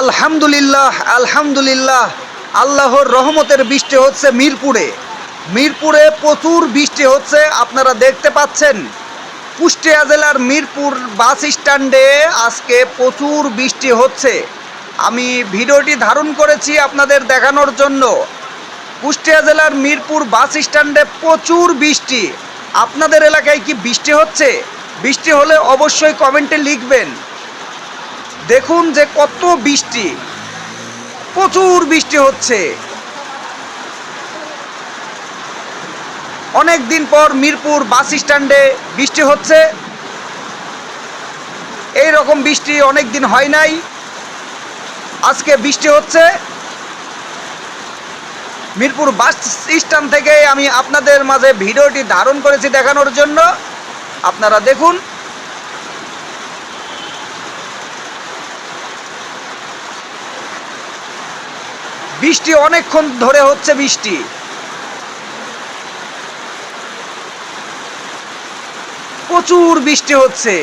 আলহামদুলিল্লাহ আলহামদুলিল্লাহ। আল্লাহর রহমতের বৃষ্টি হচ্ছে মিরপুরে। মিরপুরে প্রচুর বৃষ্টি হচ্ছে, আপনারা দেখতে পাচ্ছেন। কুষ্টিয়া জেলার মিরপুর বাস স্ট্যান্ডে আজকে প্রচুর বৃষ্টি হচ্ছে। আমি ভিডিওটি ধারণ করেছি আপনাদের দেখানোর জন্য। কুষ্টিয়া জেলার মিরপুর বাস স্ট্যান্ডে প্রচুর বৃষ্টি। আপনাদের এলাকায় কি বৃষ্টি হচ্ছে? বৃষ্টি হলে অবশ্যই কমেন্টে লিখবেন। দেখুন যে কত বৃষ্টি। প্রচুর বৃষ্টি হচ্ছে। অনেক দিন পর মিরপুর বাস স্ট্যান্ডে বৃষ্টি হচ্ছে। এই রকম বৃষ্টি অনেক দিন হয় নাই। আজকে বৃষ্টি হচ্ছে। মিরপুর বাস স্ট্যান্ড থেকে আমি আপনাদের মাঝে ভিডিওটি ধারণ করেছি দেখানোর জন্য। আপনারা দেখুন। বৃষ্টি অনেকক্ষণ ধরে হচ্ছে বৃষ্টি। প্রচুর বৃষ্টি হচ্ছে।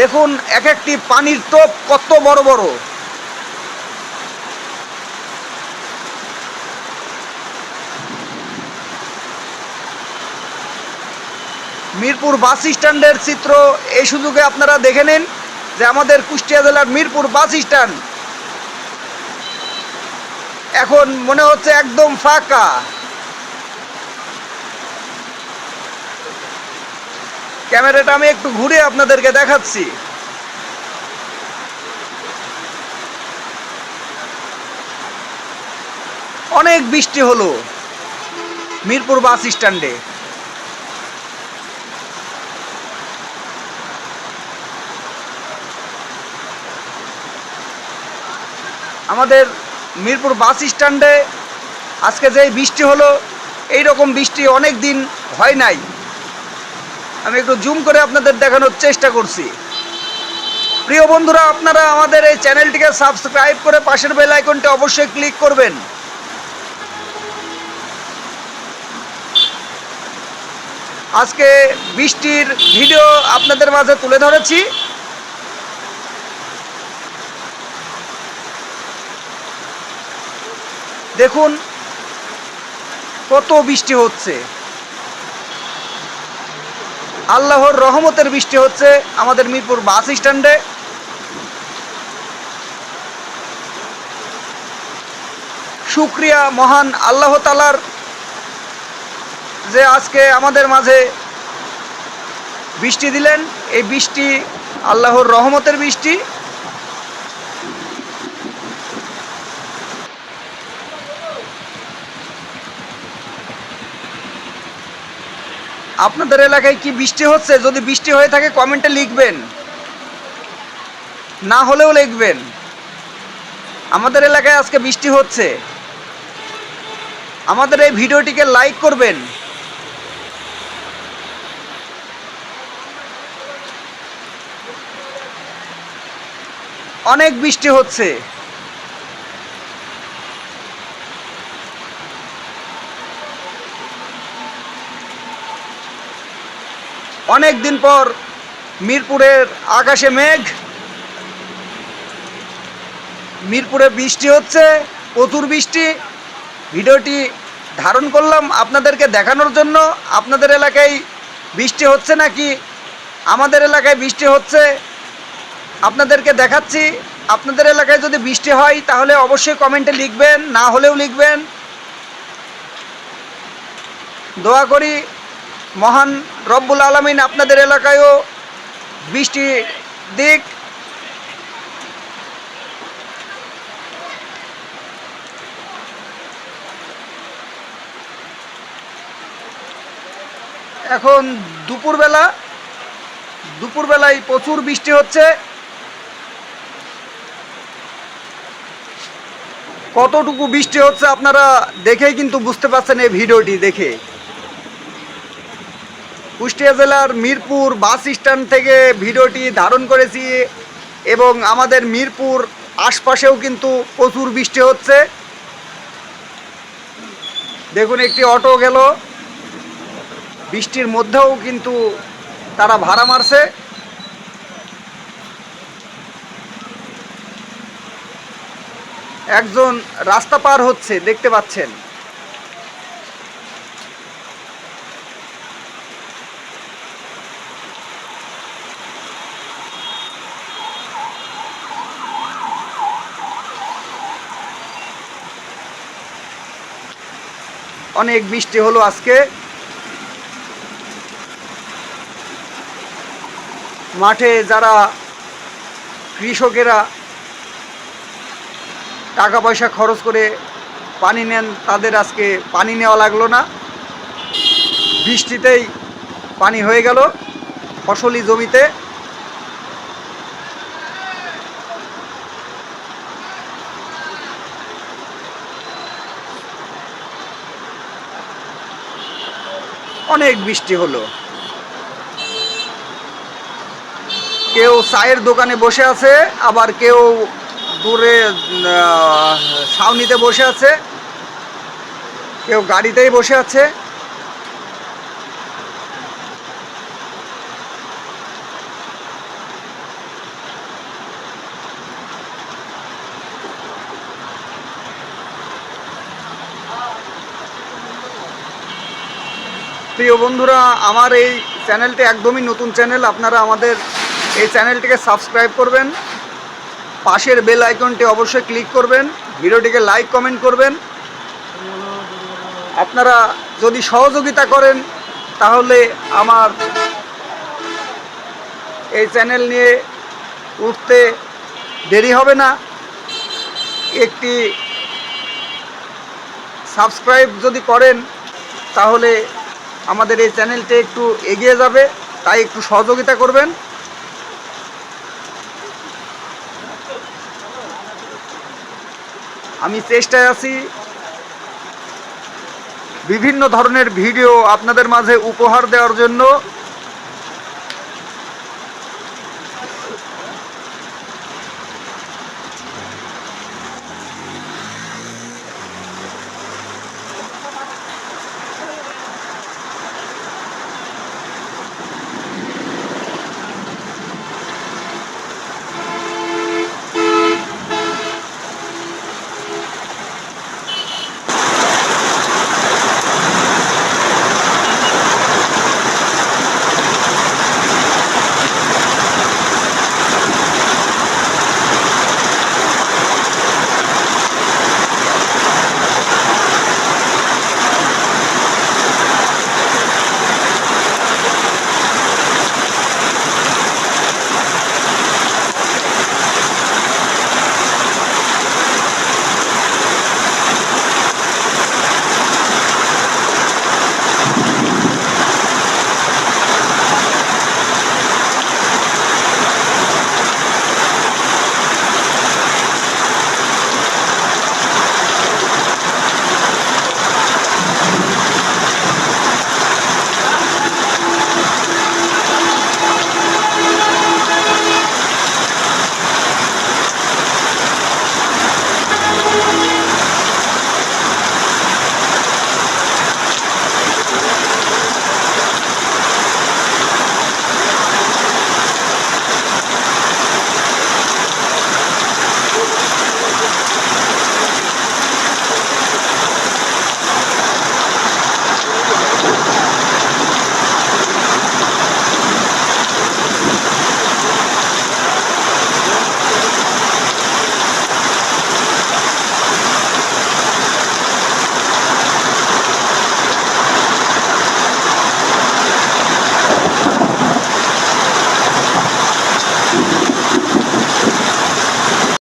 দেখুন এক একটি পানির টোপ কত বড় বড়। মিরপুর বাস স্ট্যান্ডের চিত্র এই সুযোগে আপনারা দেখে নিন যে আমাদের কুষ্টিয়া জেলার মিরপুর বাস স্ট্যান্ড এখন মনে হচ্ছে একদম ফাঁকা। ক্যামেরাটা আমি একটু ঘুরে আপনাদেরকে দেখাচ্ছি। অনেক বৃষ্টি হলো মিরপুর বাস স্ট্যান্ডে। আমাদের মিরপুর বাস স্ট্যান্ডে আজকে যে বৃষ্টি হলো এই রকম বৃষ্টি অনেক দিন হয় নাই। আমি একটু জুম করে আপনাদের দেখানোর চেষ্টা করছি। প্রিয় বন্ধুরা, আপনারা আমাদের এই চ্যানেলটিকে সাবস্ক্রাইব করে পাশের বেল আইকনটি অবশ্যই ক্লিক করবেন। আজকে বৃষ্টির ভিডিও আপনাদের মাঝে তুলে ধরেছি। দেখুন, কত বৃষ্টি হচ্ছে। আল্লাহর রহমতের বৃষ্টি হচ্ছে আমাদের মিরপুর বাস স্ট্যান্ডে। শুক্রিয়া মহান আল্লাহ তালার যে আজকে আমাদের মাঝে বৃষ্টি দিলেন। এই বৃষ্টি আল্লাহর রহমতের বৃষ্টি। আপনাদের এলাকায় কি বৃষ্টি হচ্ছে? যদি বৃষ্টি হয়ে থাকে কমেন্টে লিখবেন। না হলেও লিখবেন। আমাদের এলাকায় আজকে বৃষ্টি হচ্ছে। আমাদের এই ভিডিওটিকে লাইক করবেন। অনেক বৃষ্টি হচ্ছে। অনেক দিন পর মিরপুরের আকাশে মেঘ। মিরপুরে বৃষ্টি হচ্ছে, প্রচুর বৃষ্টি। ভিডিওটি ধারণ করলাম আপনাদেরকে দেখানোর জন্য। আপনাদের এলাকায় বৃষ্টি হচ্ছে নাকি? আমাদের এলাকায় বৃষ্টি হচ্ছে। আপনাদেরকে দেখাচ্ছি। আপনাদের এলাকায় যদি বৃষ্টি হয়, তাহলে অবশ্যই কমেন্টে লিখবেন, না হলেও লিখবেন। দোয়া করি মহান রব্বুল আলমিন আপনাদের এলাকায়ও বৃষ্টি দিক। এখন দুপুরবেলা, দুপুরবেলায় প্রচুর বৃষ্টি হচ্ছে। কতটুকু বৃষ্টি হচ্ছে আপনারা দেখেই কিন্তু বুঝতে পারছেন এই ভিডিওটি দেখে। কুষ্টিয়া জেলার মিরপুর বাস স্ট্যান্ড থেকে ভিডিওটি ধারণ করেছি এবং আমাদের মিরপুর আশপাশেও কিন্তু প্রচুর বৃষ্টি হচ্ছে। দেখুন, একটি অটো গেল। বৃষ্টির মধ্যেও কিন্তু তারা ভাড়া মারছে। একজন রাস্তা পার হচ্ছে, দেখতে পাচ্ছেন। অনেক বৃষ্টি হলো আজকে। মাঠে যারা কৃষকেরা টাকা পয়সা খরচ করে পানি নেন, তাদের আজকে পানি নেওয়া লাগল না। বৃষ্টিতেই পানি হয়ে গেল ফসলি জমিতে। অনেক বৃষ্টি হলো। কেউ চায়ের দোকানে বসে আছে, আবার কেউ দূরে ছাউনিতে বসে আছে, কেউ গাড়িতেই বসে আছে। প্রিয় বন্ধুরা, আমার এই চ্যানেলটি একদমই নতুন চ্যানেল, আপনারা আমাদের এই চ্যানেলটিকে সাবস্ক্রাইব করবেন, পাশের বেল আইকনটি অবশ্যই ক্লিক করবেন, ভিডিওটিকে লাইক, কমেন্ট করবেন। আপনারা যদি সহযোগিতা করেন, তাহলে আমার এই চ্যানেল নিয়ে উঠতে দেরি হবে না। একটি সাবস্ক্রাইব যদি করেন, তাহলে আমাদের এই চ্যানেলটি একটু এগিয়ে যাবে, তাই একটু সহযোগিতা করবেন। আমি চেষ্টায় আছি বিভিন্ন ধরনের ভিডিও আপনাদের মাঝে উপহার দেওয়ার জন্য।